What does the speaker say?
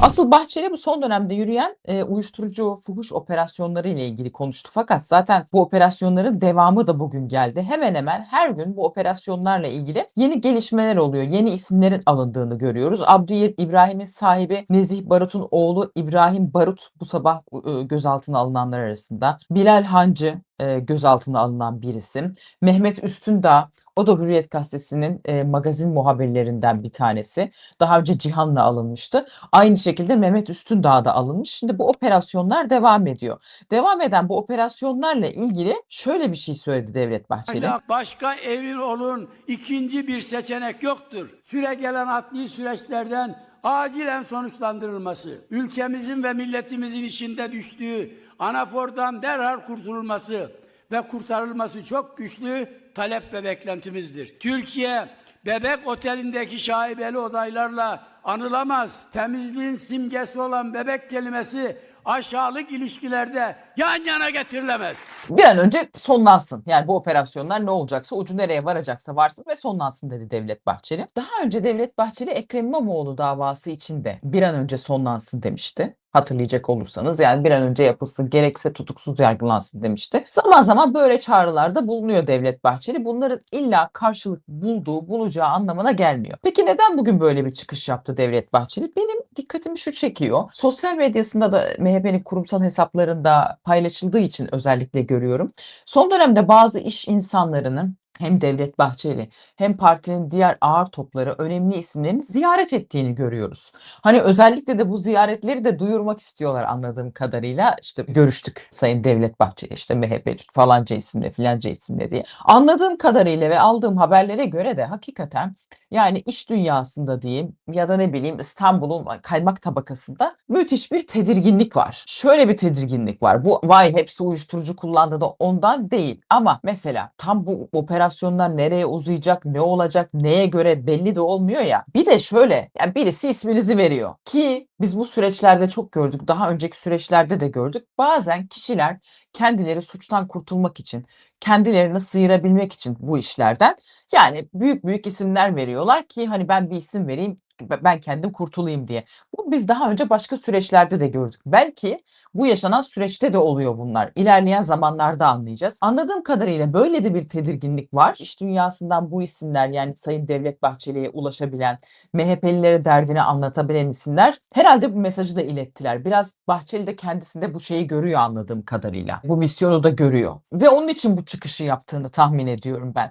Asıl Bahçeli bu son dönemde yürüyen e, uyuşturucu fuhuş operasyonları ile ilgili konuştu. Fakat zaten bu operasyonların devamı da bugün geldi. Hemen hemen her gün bu operasyonlarla ilgili yeni gelişmeler oluyor. Yeni isimlerin alındığını görüyoruz. Abdüyer İbrahim'in sahibi Nezih Barut'un oğlu İbrahim Barut bu sabah e, gözaltına alınanlar arasında. Bilal Hancı gözaltına alınan bir isim. Mehmet Üstündağ o da Hürriyet Gazetesi'nin e, magazin muhabirlerinden bir tanesi. Daha önce Cihan'la alınmıştı. Aynı şekilde Mehmet Üstündağ da alınmış. Şimdi bu operasyonlar devam ediyor. Devam eden bu operasyonlarla ilgili şöyle bir şey söyledi Devlet Bahçeli. Başka evin olun ikinci bir seçenek yoktur. Süre gelen adli süreçlerden acilen sonuçlandırılması, ülkemizin ve milletimizin içinde düştüğü anafordan derhal kurtululması ve kurtarılması çok güçlü talep ve beklentimizdir. Türkiye bebek otelindeki şaibeli odaylarla anılamaz. Temizliğin simgesi olan bebek kelimesi aşağılık ilişkilerde yan yana getirilemez. Bir an önce sonlansın. Yani bu operasyonlar ne olacaksa ucu nereye varacaksa varsın ve sonlansın dedi Devlet Bahçeli. Daha önce Devlet Bahçeli Ekrem İmamoğlu davası için de bir an önce sonlansın demişti. Hatırlayacak olursanız yani bir an önce yapılsın gerekse tutuksuz yargılansın demişti. Zaman zaman böyle çağrılarda bulunuyor Devlet Bahçeli. Bunların illa karşılık bulduğu, bulacağı anlamına gelmiyor. Peki neden bugün böyle bir çıkış yaptı Devlet Bahçeli? Benim dikkatimi şu çekiyor. Sosyal medyasında da MHP'nin kurumsal hesaplarında paylaşıldığı için özellikle görüyorum. Son dönemde bazı iş insanlarının hem Devlet Bahçeli hem partinin diğer ağır topları önemli isimlerini ziyaret ettiğini görüyoruz. Hani özellikle de bu ziyaretleri de duyurmak istiyorlar anladığım kadarıyla. İşte görüştük Sayın Devlet Bahçeli işte MHP falanca isimle filanca isimle diye. Anladığım kadarıyla ve aldığım haberlere göre de hakikaten yani iş dünyasında diyeyim ya da ne bileyim İstanbul'un kaymak tabakasında müthiş bir tedirginlik var. Şöyle bir tedirginlik var. Bu vay hepsi uyuşturucu kullandı da ondan değil. Ama mesela tam bu operasyonlar nereye uzayacak, ne olacak, neye göre belli de olmuyor ya. Bir de şöyle yani birisi isminizi veriyor ki biz bu süreçlerde çok gördük. Daha önceki süreçlerde de gördük. Bazen kişiler kendileri suçtan kurtulmak için, kendilerini sıyırabilmek için bu işlerden yani büyük büyük isimler veriyorlar ki hani ben bir isim vereyim ben kendim kurtulayım diye. Bu biz daha önce başka süreçlerde de gördük. Belki bu yaşanan süreçte de oluyor bunlar. İlerleyen zamanlarda anlayacağız. Anladığım kadarıyla böyle de bir tedirginlik var. İş dünyasından bu isimler yani Sayın Devlet Bahçeli'ye ulaşabilen, MHP'lilere derdini anlatabilen isimler herhalde bu mesajı da ilettiler. Biraz Bahçeli de kendisinde bu şeyi görüyor anladığım kadarıyla. Bu misyonu da görüyor. Ve onun için bu çıkışı yaptığını tahmin ediyorum ben.